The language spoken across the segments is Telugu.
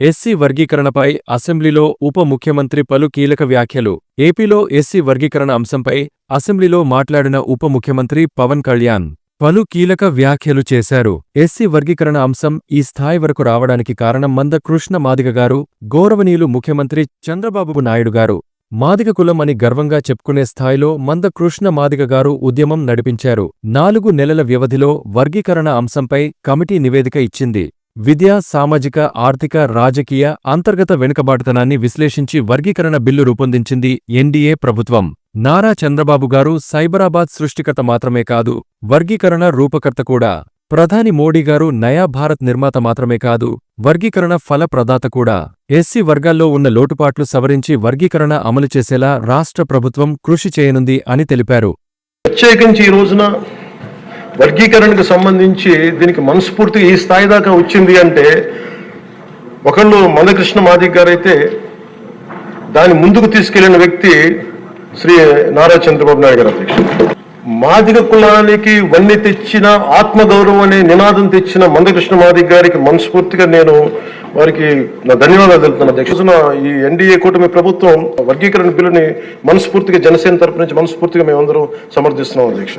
ఎస్సీ వర్గీకరణపై అసెంబ్లీలో ఉప ముఖ్యమంత్రి పలు కీలక వ్యాఖ్యలు. ఏపీలో ఎస్సీ వర్గీకరణ అంశంపై అసెంబ్లీలో మాట్లాడిన ఉప ముఖ్యమంత్రి పవన్ కళ్యాణ్ పలు కీలక వ్యాఖ్యలు చేశారు. ఎస్సీ వర్గీకరణ అంశం ఈ స్థాయి వరకు రావడానికి కారణం మంద కృష్ణ మాదిగ గారు గౌరవనీయులు ముఖ్యమంత్రి చంద్రబాబు నాయుడు గారు. మాదిగ కులం అని గర్వంగా చెప్పుకునే స్థాయిలో మంద కృష్ణ మాదిగ గారు ఉద్యమం నడిపించారు. నాలుగు నెలల వ్యవధిలో వర్గీకరణ అంశంపై కమిటీ నివేదిక ఇచ్చింది. విద్యా సామాజిక ఆర్థిక రాజకీయ అంతర్గత వెనుకబాటుతనాన్ని విశ్లేషించి వర్గీకరణ బిల్లు రూపొందించింది ఎన్డీఏ ప్రభుత్వం. నారా చంద్రబాబు గారు సైబరాబాద్ సృష్టికర్త మాత్రమే కాదు వర్గీకరణ రూపకర్త కూడా. ప్రధాని మోడీ గారు నయా భారత్ నిర్మాత మాత్రమే కాదు వర్గీకరణ ఫల ప్రదాత కూడా. ఎస్సీ వర్గాల్లో ఉన్న లోటుపాట్లు సవరించి వర్గీకరణ అమలు చేసేలా రాష్ట్ర ప్రభుత్వం కృషి చేయనుంది అని తెలిపారు. ప్రత్యేకించి ఈ రోజున వర్గీకరణకు సంబంధించి దీనికి మనస్ఫూర్తిగా ఈ స్థాయి దాకా వచ్చింది అంటే ఒకళ్ళు మందకృష్ణ మాదిక్ గారు అయితే దాన్ని ముందుకు తీసుకెళ్ళిన వ్యక్తి శ్రీ నారా చంద్రబాబు నాయుడు గారు అధ్యక్షుడు. మాదిగ కులానికి వన్ని తెచ్చిన ఆత్మగౌరవం అనే నినాదం తెచ్చిన మందకృష్ణ మాదిక్ గారికి మనస్ఫూర్తిగా నేను వారికి నా ధన్యవాదాలు తెలుపుతున్నాను అధ్యక్షున ఈ ఎన్డీఏ కూటమి ప్రభుత్వం వర్గీకరణ బిల్లుని మనస్ఫూర్తిగా జనసేన తరపు నుంచి మనస్ఫూర్తిగా మేమందరం సమర్థిస్తున్నాం అధ్యక్ష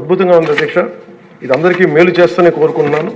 అద్భుతంగా ఉంది అధ్యక్ష. ఇది అందరికీ మేలు చేస్తూనే కోరుకుంటున్నాను.